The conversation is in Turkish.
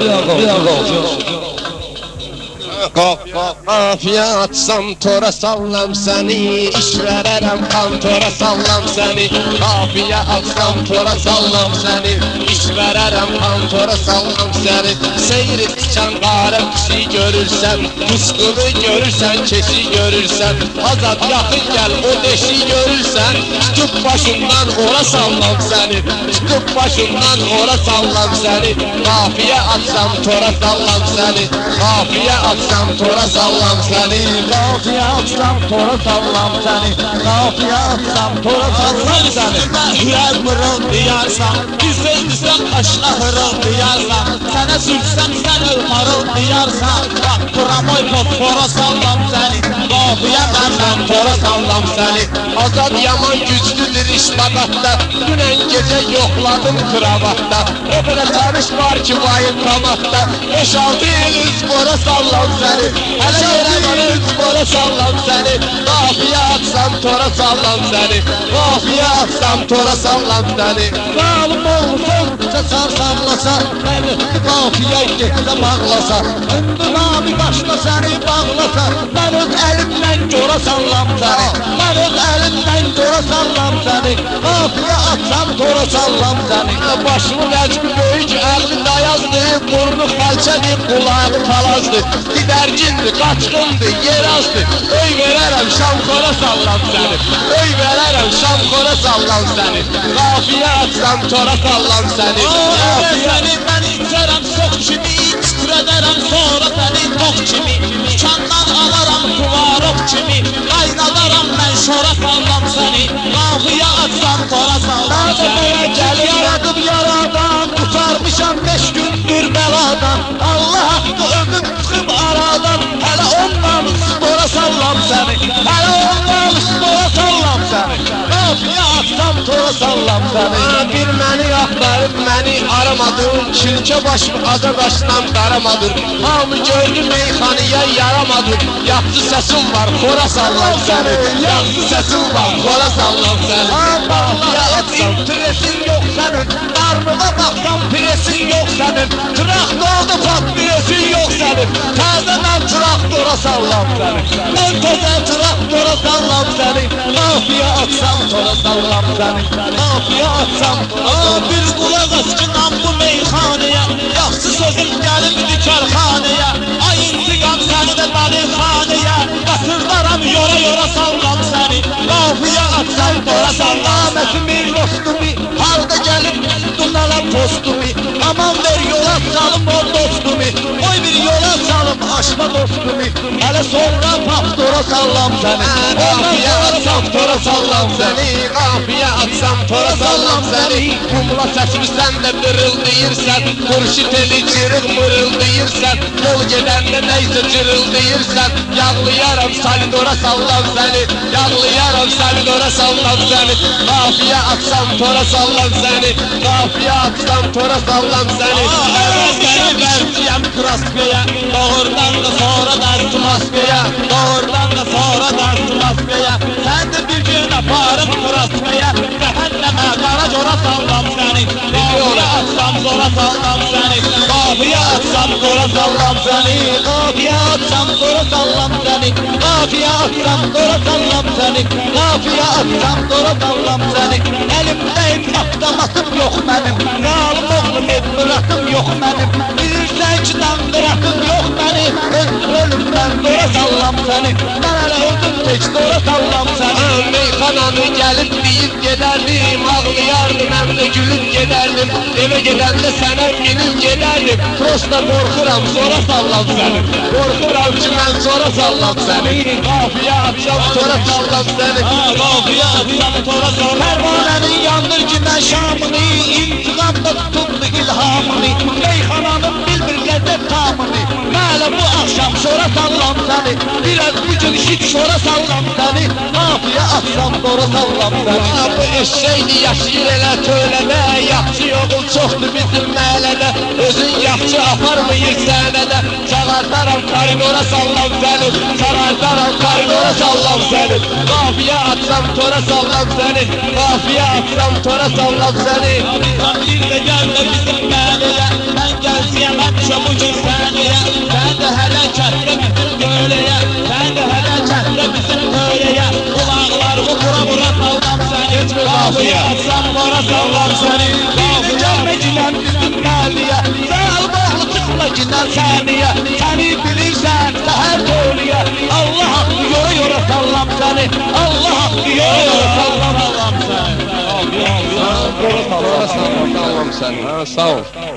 Bir dakika. Kafiye atsam tora sallam seni İş vererem kantora sallam seni. Kafiye atsam tora sallam seni İş vererem kantora sallam seni. Seyir içen kara kişi görürsen Kuşkunu görürsen keşi görürsen Azat yakın gel o deşi görürsen Tutup başından ora sallam seni. Tutup başından ora sallam seni. Kafiye atsam tora sallam seni. Kafiye atsam tora sallam seni. Kafiye atsam tora sallam seni. Kafiye atsam tora sallam seni. Hürel mırıl diyarsan Güzel güzel aşna hırıl diyarsan Sana sürsem sen ılmarıl diyarsan Bak buramoy fosfora sallam seni Benden tora sallam seni. Azad yaman güçlüdür iş bagatta Dünen gece yokladım kravatta. Kadar tanış var ki bayım kamatta. Beş altı yıl spora sallam seni. Hele yere yıl spora sallam seni. Kafiye atsam tora sallam seni. Kafiye atsam tora sallam seni. Zalim olsun Sesar sallasa Beni kafiye getsə bağlasa. Ömrüm abi başla seni bağlasa. Ben öz elimden cora sallam seni. Ben öz elimden cora sallam seni. Kafiye atsam tora sallam seni. Başımı necmi böyük, əqli dayazdı. Burnu xəlçədi, qulağı palazdı Didərcindir, qaçqındır, yerazdı Öy verərəm şamxora sallam səni Öy verərəm şamxora sallam səni Qafiyə atsam tora sallam səni Aa, Qafiyə seni ben içerim sok kimi Titrederim sonra seni tok kimi Dükandan kuvarok kimi Kaynadaram ben şora sallam seni. Kafiye atsam tora sallam seni. Gel yaradım yaradan Kurtarmışam beş gündür beladan. Allah hakkı ömüm çıkıp aradan. Hele ondan spora sallam seni. Hele ondan spora sallam seni. Kafiye atsam tora sallam məni axtarıb məni aramadın Kirkə başımı aza qaşdan daramadır Hamı gördü meyxanıya yaramadır Yaxşı səsin var, xora sallam səni Yaxşı səsin var, xora sallam səni Kafiye atsam presin yok senin. Karnına baksam presin yok senin. Traktörde pat presin yok senin Tazeden traktöre sallam seni Ben taze traktöre sallam seni Kafiye atsam tora sallam seni Kafiye atsam. Aa, bir kulak askınan bu meyhaneye. Yaxşı sözüm gelip dikarhaneye Ay intikam seni de malihaneye Batırdaram yora yora sallam seni. Kafiye atsam tora sallam. Ahmetimi rostumi Halda gelip tunalan postumi মানুষ তুমি Hele sonra pastora sallam seni. Qafiyə atsam tora sallam səni Qafiyə atsam tora sallam səni Kumla səsimi sən də dırıldayırsan Murşid eli cırıq mırıldayırsan Yol gedəndə neysə cırıldayırsan Yağlayaram salidora sallam səni Yağlayaram salidora sallam səni Qafiyə atsam tora sallam səni Qafiyə atsam tora sallam səni Seni vereceğim kraspeye Doğrudan da sonra dersim askeye Doğrudan da sonra dersim askeye Sen de bir gün yaparım kraspeye Cehenneme kara cora sallam seni. Kafiye atsam zora sallam seni. Kafiye atsam zora sallam seni. Kafiye atsam dora sallam seni. Kafiye atsam dora sallam seni. Kafiye atsam dora sallam seni. Elimdeyim avtomatım yok benim sallam seni. Ben hele öldüm tek dora sallam seni Meyxananı gəlib deyib gedərdim Ağlayardım həm də gülüb gedərdim Evə gedəndə sənə minib gedərdim Prosta qorxuram sonra sallam səni Qorxuram ki mən sonra sallam səni Qafiyə atsam sonra sallam səni Kafiye atsam zora sallam. Pervanenin yandır ki ben şamını İntikamda tutundu ilhamını. Meyhananın bilbir lezzet tamını. Mələ bu akşam şora sallam seni Biraz bu gün işit şora sallam seni Kafiye atsam dora sallam seni Bu eşşeydi yaşayır elə töylədə Yaxşı yoxul çoxdur bizim məhəllədə Özün yaxşı aparmayır sənədə Çağardaram koridora sallam səni. Çağardaram koridora sallam səni. Qafiyə atsam tora sallam səni. Qafiyə atsam tora sallam səni. Bir de gel de bizim mahalleye Ben gelsiyem hep sallam səni Bir gəlmə ginən bizim məhəlliyə Sağ bağlı çıxma ginən səniyə Səni bilirsən səhər doluya Allah haqqı yora yora sallam səni Allah haqqı yora yora sallam. Sallam. Səni Tora sallam. Səni. Ha, sağ ol.